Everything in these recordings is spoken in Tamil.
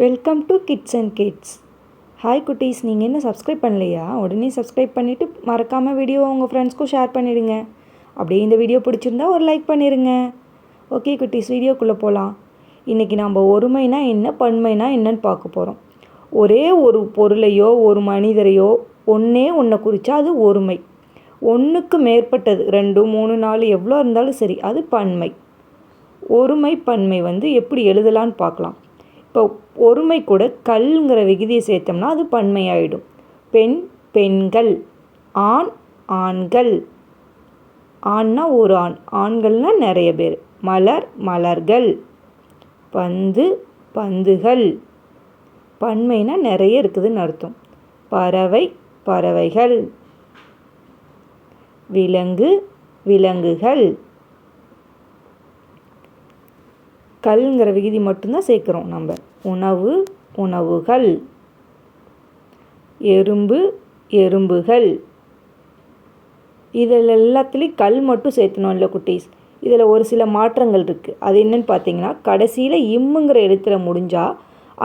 Welcome to kids and kids hi குட்டீஸ். நீங்கள் என்ன சப்ஸ்கிரைப் பண்ணலையா? உடனே சப்ஸ்கிரைப் பண்ணிவிட்டு மறக்காமல் வீடியோ உங்கள் ஃப்ரெண்ட்ஸ்க்கும் ஷேர் பண்ணிடுங்க. அப்படியே இந்த வீடியோ பிடிச்சிருந்தா ஒரு லைக் பண்ணிடுங்க ஓகே குட்டீஸ். வீடியோக்குள்ளே போகலாம் இன்றைக்கி நம்ம ஒருமைனா என்ன பன்மைனா என்னன்னு பார்க்க போகிறோம் ஒரே ஒரு பொருளையோ ஒரு மனிதரையோ ஒன்றே ஒன்றை குறித்தா அது ஒருமை. ஒன்றுக்கு மேற்பட்டது ரெண்டு மூணு நாலு எவ்வளோ இருந்தாலும் சரி அது பன்மை. ஒருமை பன்மை வந்து எப்படி எழுதலான்னு பார்க்கலாம். இப்போ ஒருமை கூட கல்ங்கிற விகுதியை சேர்த்தோம்னா அது பன்மை ஆகிடும் பெண் பெண்கள். ஆண் ஆண்கள். ஆண்னா ஒரு ஆண். ஆண்கள்னால் நிறைய பேர். மலர் மலர்கள். பந்து பந்துகள். பன்மைனா நிறைய இருக்குதுன்னு அர்த்தம். பறவை பறவைகள். விலங்கு விலங்குகள். கல்ங்கிற விகுதி மட்டும்தான் சேர்க்குறோம் நம்ம. உணவு உணவுகள். எறும்பு எறும்புகள். இதில் எல்லாத்துலேயும் கல் மட்டும் சேர்த்தணும் இல்லை குட்டீஸ். இதில் ஒரு சில மாற்றங்கள் இருக்குது அது என்னென்னு பார்த்தீங்கன்னா கடைசியில் இம்முங்கிற எழுத்துல முடிஞ்சால்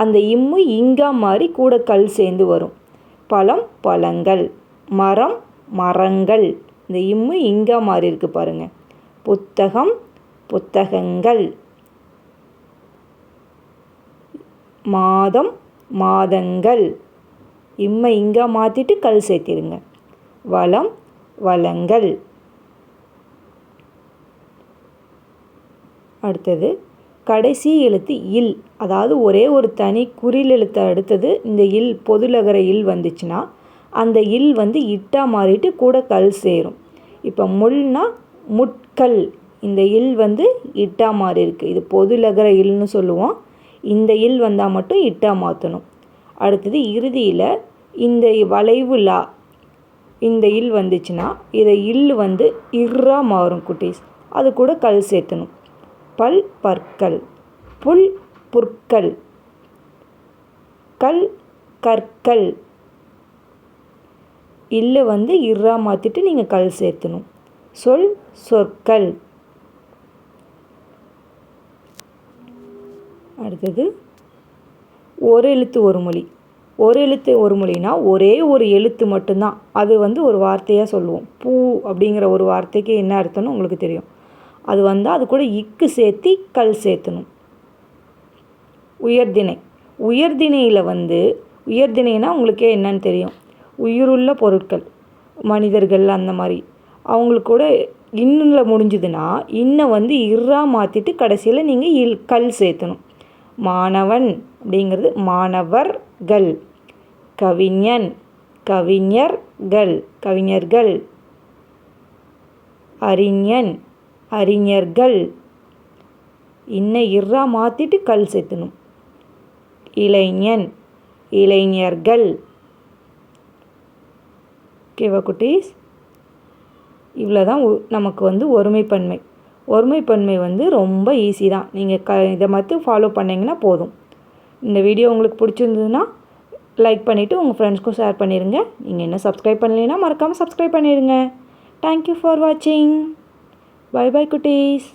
அந்த இம்மு இங்கா மாதிரி கூட கல் சேர்ந்து வரும். பழம் பழங்கள். மரம் மரங்கள். இந்த இம்மு இங்கா மாதிரி இருக்குது பாருங்கள் புத்தகம் புத்தகங்கள். மாதம் மாதங்கள். இம்மை இங்கே மாற்றிட்டு கல் சேர்த்திருங்க. வளம் வளங்கள். அடுத்தது கடைசி எழுத்து இல். அதாவது ஒரே ஒரு தனி குறில் எழுத்தை அடுத்தது இந்த இல் பொதுலகர இல் வந்துச்சுன்னா அந்த இல் வந்து இட்டா மாறிட்டு கூட கல் சேரும். இப்போ முள்னா முட்கல். இந்த இல் வந்து இட்டா மாறி இருக்குது இது பொதுலகர இல்னு சொல்லுவோம். இந்த இல் வந்தால் மட்டும் இட்டா மாற்றணும் அடுத்தது இறுதியில் இந்த வளைவு லா இந்த இல் வந்துச்சுன்னா இதை இல் வந்து இர்ரா மாறும் குட்டீஸ். அது கூட கல் சேர்த்தணும். பல் பற்கள் புல் புற்கள் கல் கற்கள். இல்லை வந்து இர்ரா மாற்றிட்டு நீங்கள் கல் சேர்த்தணும். சொல் சொற்கள். அடுத்தது ஒரு எழுத்து ஒரு மொழி. ஒரு எழுத்து ஒரு மொழினா ஒரே ஒரு எழுத்து மட்டும்தான். அது வந்து ஒரு வார்த்தையாக சொல்லுவோம். பூ அப்படிங்கிற ஒரு வார்த்தைக்கு என்ன அர்த்தம்னு உங்களுக்கு தெரியும். அது வந்தால் அது கூட இக்கு சேர்த்தி கல் சேர்த்தணும். உயர்திணை. உயர்திணையில் வந்து உயர்திணைனா உங்களுக்கே என்னன்னு தெரியும். உயிருள்ள பொருட்கள் மனிதர்கள் அந்த மாதிரி. அவங்களுக்கு கூட இன்னில் முடிஞ்சுதுன்னா இன்னை வந்து இர்ரா மாற்றிட்டு கடைசியில் நீங்கள் இல் கல் சேர்த்தணும். மாணவன் அப்படிங்கிறது மாணவர்கள். கவிஞன் கவிஞர்கள் கவிஞர்கள். அறிஞன் அறிஞர்கள். இன்ன இர்ரா மாற்றிட்டு கல் சேர்த்தணும் இளைஞன் இளைஞர்கள். ஓகேவா குட்டீஸ்? இவ்வளோ தான் நமக்கு வந்து ஒருமைப்பன்மை. ஒருமைப்பன்மை வந்து ரொம்ப ஈஸி தான். நீங்கள் க இதை மட்டும் ஃபாலோ பண்ணிங்கன்னா போதும். இந்த வீடியோ உங்களுக்கு பிடிச்சிருந்ததுன்னா லைக் பண்ணிவிட்டு உங்கள் ஃப்ரெண்ட்ஸ்க்கும் ஷேர் பண்ணிடுங்க நீங்கள் என்ன சப்ஸ்கிரைப் பண்ணலைன்னா மறக்காமல் சப்ஸ்கிரைப் பண்ணிடுங்க தேங்க்யூ ஃபார் வாட்சிங் பை பை குட்டீஸ்.